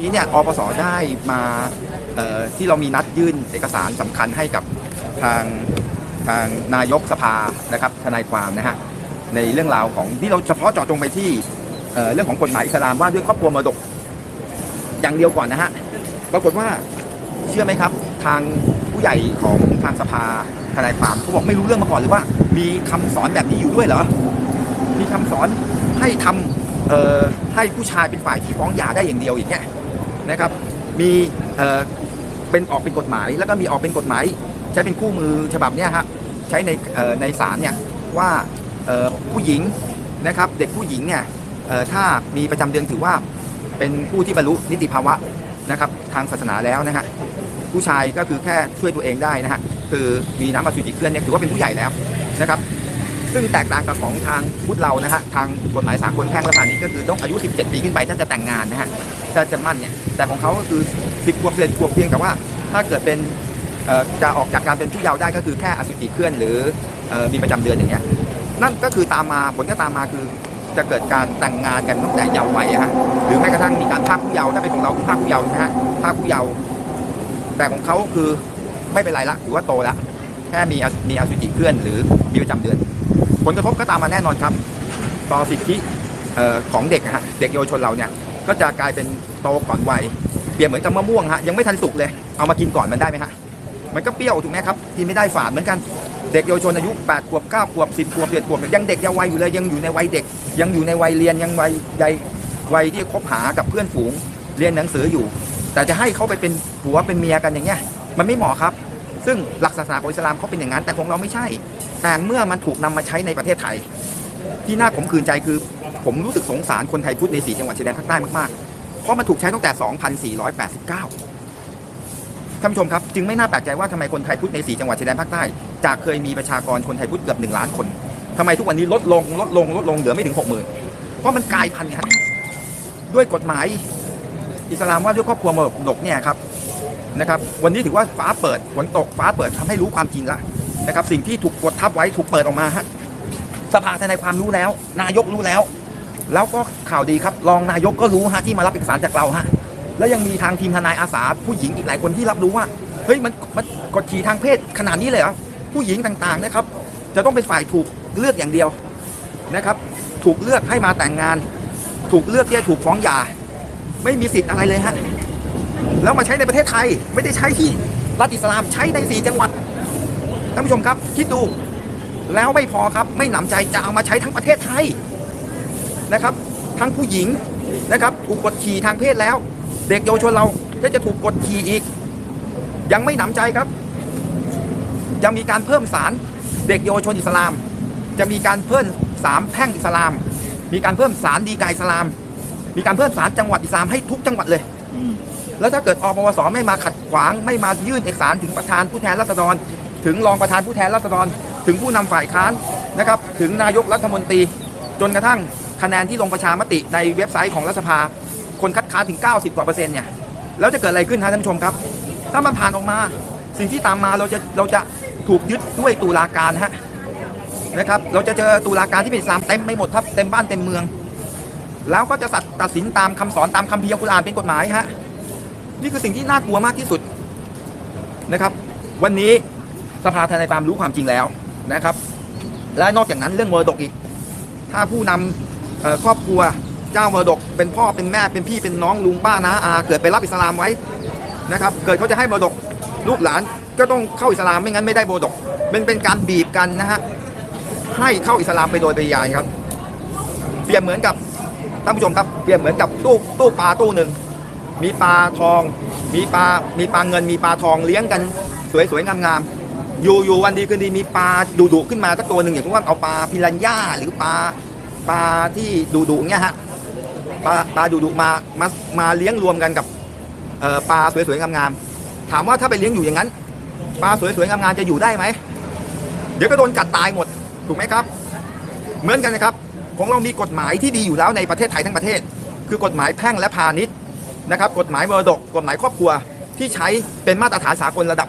นี้เนี่ยอปสได้มาที่เรามีนัดยื่นเอกสารสำคัญให้กับทางทางนายกสภานะครับทนายความนะฮะในเรื่องราวของที่เราเฉพาะเจาะจงไปที่เเรื่องของกฎหมายอิสลามว่าด้วยครอบครัวมรดกอย่างเดียวก่อนนะฮะปรากฏว่าเชื่อไหมครับ ทางผู้ใหญ่ของทางสภาทนายความเขาบอกไม่รู้เรื่องมาก่อนหรือว่า มีคำสอนแบบนี้อยู่ด้วยเหรอมีคำสอนให้ทำเอ่อให้ผู้ชายเป็นฝ่ายที่ฟ้องหย่าได้อย่างเดียวอย่างเงี้ย นะครับมีเออเป็นออกเป็นกฎหมาย แล้วก็มีออกเป็นกฎหมาย ใช้เป็นคู่มือฉบับเนี้ยฮะใช้ในเออในศาลเนี่ยว่าเออผู้หญิงนะครับเด็กผู้หญิงเนี่ยเออถ้ามีประจำเดือนถือว่าเป็นผู้ที่บรรลุนิติภาวะนะครับทางศาสนาแล้วนะฮะผู้ชายก็คือแค่ช่วยตัวเองได้นะฮะคือมีน้ำอสุจิเคลื่อนเนี่ยถือว่าเป็นผู้ใหญ่แล้วนะครับ ซึ่งแตกต่างกับของทางพุทธเรานะฮะทางกฎหมายสากลแพ่งและพาณิชย์ก็คือต้องอายุ 17 ปีขึ้นไปถ้าจะแต่งงานนะฮะถ้าจะมั่นเนี่ยแต่ของเขาก็คือ 10ขวบเศษขวบเพียงแต่ว่า ถ้าเกิดเป็นจะออกจากการเป็นผู้เยาว์ได้ก็คือแค่อสุจิเคลื่อนหรือมีประจำเดือนอย่างเงี้ยนั่นก็คือตามมาผลก็ตามมาคือจะเกิดการแต่งงานกันตั้งแต่เยาว์วัยอะฮะหรือแม้กระทั่งมีการพรากผู้เยาว์ถ้าเป็นของเราคือพรากผู้เยาว์นะฮะพรากผู้เยาว์แต่ของเขาคือไม่เป็นไรละถือว่าโตและแค่มีมีอสุจิเคลื่อนหรือมีประจำเดือน ผลกระทบก็ตามมาแน่นอนครับ ต่อสิทธิของเด็กนะฮะเด็กเยาวชนเราเนี่ยก็จะกลายเป็นโตก่อนวัยเปรียบเหมือนกับมะม่วงฮะยังไม่ทันสุกเลยเอามากินก่อนมันได้ไหมฮะมันก็เปรี้ยวถูกไหมครับกินไม่ได้ฝาดเหมือนกันเด็กเยาวชนอายุ8ขวบ9ขวบ10ขวบ11ขวบยังเด็กยังวัยอยู่เลยยังอยู่ในวัยเด็ก ยังอยู่ในวัยเรียนยังวัยใยวัยที่คบหากับเพื่อนฝูงเรียนหนังสืออยู่ แต่จะให้เขาไปเป็นผัวเป็นเมียกันอย่างเงี้ยมันไม่เหมาะครับ ซึ่งหลักศาสนาของอิสลามเขาเป็นอย่างนั้นแต่ของเราไม่ใช่ แต่เมื่อมันถูกนำมาใช้ในประเทศไทย ที่น่าขมขื่นใจคือ ผมรู้สึกสงสารคนไทยพุทธในสีจังหวัดชายแดนภาคใต้มากๆ เพราะมันถูกใช้ตั้งแต่ 2489 ท่านผู้ชมครับ จึงไม่น่าแปลกใจว่าทำไมคนไทยพุทธในสีจังหวัดชายแดนภาคใต้ จากเคยมีประชากรคนไทยพุทธเกือบหนึ่งล้านคนทำไมทุกวันนี้ลดลงลดลงลดลงเหลือไม่ถึง 60,000 เพราะมันกลายพันธุ์ครับด้วยกฎหมายอิสลามว่าด้วยครอบครัวมรดกเนี่ยครับ นะครับ วันนี้ถือว่าฟ้าเปิดฝนตกฟ้าเปิดทำให้รู้ความจริงละนะครับ สิ่งที่ถูกกดทับไว้ถูกเปิดออกมาฮะสภาทนายความรู้แล้ว นายกรู้แล้ว แล้วก็ข่าวดีครับรองนายกก็รู้ฮะที่มารับเอกสารจากเราฮะแล้วยังมีทางทีมทนายอาสาผู้หญิงอีกหลายคนที่รับรู้ว่าเฮ้ยมันมันกดขี่ทางเพศขนาดนี้เลยเหรอผู้หญิงต่างๆนะครับ จะต้องเป็นฝ่ายถูกเลือกอย่างเดียวนะครับ ถูกเลือกให้มาแต่งงาน ถูกเลือกที่จะถูกฟ้องหย่า ไม่มีสิทธิ์อะไรเลยฮะ แล้วมาใช้ในประเทศไทยไม่ได้ใช้ที่รัฐอิสลามใช้ในสี่จังหวัดท่านผู้ชมครับคิดดูแล้วไม่พอครับไม่หนำใจจะเอามาใช้ทั้งประเทศไทยนะครับ ทั้งผู้หญิงนะครับถูกกดขี่ทางเพศแล้ว เด็กเยาวชนเราก็จะถูกกดขี่อีก ยังไม่หนำใจครับ ยังมีการเพิ่มสารเด็กเยาวชนอิสลาม จะมีการเพิ่มสามแพ่งอิสลาม มีการเพิ่มสารดีกาอิสลาม มีการเพิ่มสารจังหวัดอิสลามให้ทุกจังหวัดเลย แล้วถ้าเกิดอปวสไม่มาขัดขวางไม่มายื่นเอกสารถึงประธานผู้แทนราษฎร ถึงรองประธานผู้แทนราษฎร ถึงผู้นำฝ่ายค้านนะครับ ถึงนายกรัฐมนตรี จนกระทั่งคะแนนที่ลงประชามติในเว็บไซต์ของรัฐสภา คนคัดค้านถึง 90กว่าเปอร์เซ็นต์เนี่ยแล้วจะเกิดอะไรขึ้นฮะท่านผู้ชมครับ ถ้ามันผ่านออกมาสิ่งที่ตามมาเราจะเราจะถูกยึดด้วยตุลาการฮะนะครับเราจะเจอตุลาการที่เป็นสามเต็มไม่หมดครับเต็มบ้านเต็มเมือง แล้วก็จะสัตตัดสินตามคำสอนตามคัมภีร์อัลกุรอานเป็นกฎหมายฮะ นี่คือสิ่งที่น่ากลัวมากที่สุดนะครับ วันนี้สภาทนายความรู้ความจริงแล้วนะครับ และนอกจากนั้นเรื่องมรดกอีก ถ้าผู้นำเอ่อครอบครัวเจ้ามรดก เป็นพ่อเป็นแม่เป็นพี่เป็นน้องลุงป้าน้าอาเกิดไปรับอิสลามไว้นะครับ เกิดเขาจะให้มรดกลูกหลานก็ต้องเข้าอิสลามไม่งั้นไม่ได้มรดกเป็นเป็นการบีบกันนะฮะให้เข้าอิสลามไปโดยปริยายครับเปรียบเหมือนกับท่านผู้ชมครับเปรียบเหมือนกับตู้ตู้ปลาตู้หนึ่ง มีปลาทอง มีปลา มีปลาเงิน มีปลาทองเลี้ยงกันสวยๆงามๆ อยู่อยู่วันดีคืนดีมีปลาดุดุขึ้นมาสักตัวหนึ่งอย่างเช่นว่าเอาปลาพิรันย่าหรือปลาปลาที่ดุดุเงี้ยฮะปลาปลาดุดุมามามาเลี้ยงรวมกันกับปลาสวยๆงามๆถามว่าถ้าไปเลี้ยงอยู่อย่างนั้นปลาสวยๆงามๆจะอยู่ได้ไหมเดี๋ยวก็โดนกัดตายหมดถูกไหมครับ เหมือนกันนะครับของเรามีกฎหมายที่ดีอยู่แล้วในประเทศไทยทั้งประเทศ คือกฎหมายแพ่งและพาณิชย์ นะครับกฎหมายมรดกกฎหมายครอบครัวที่ใช้เป็นมาตรฐานสากลระดับโลก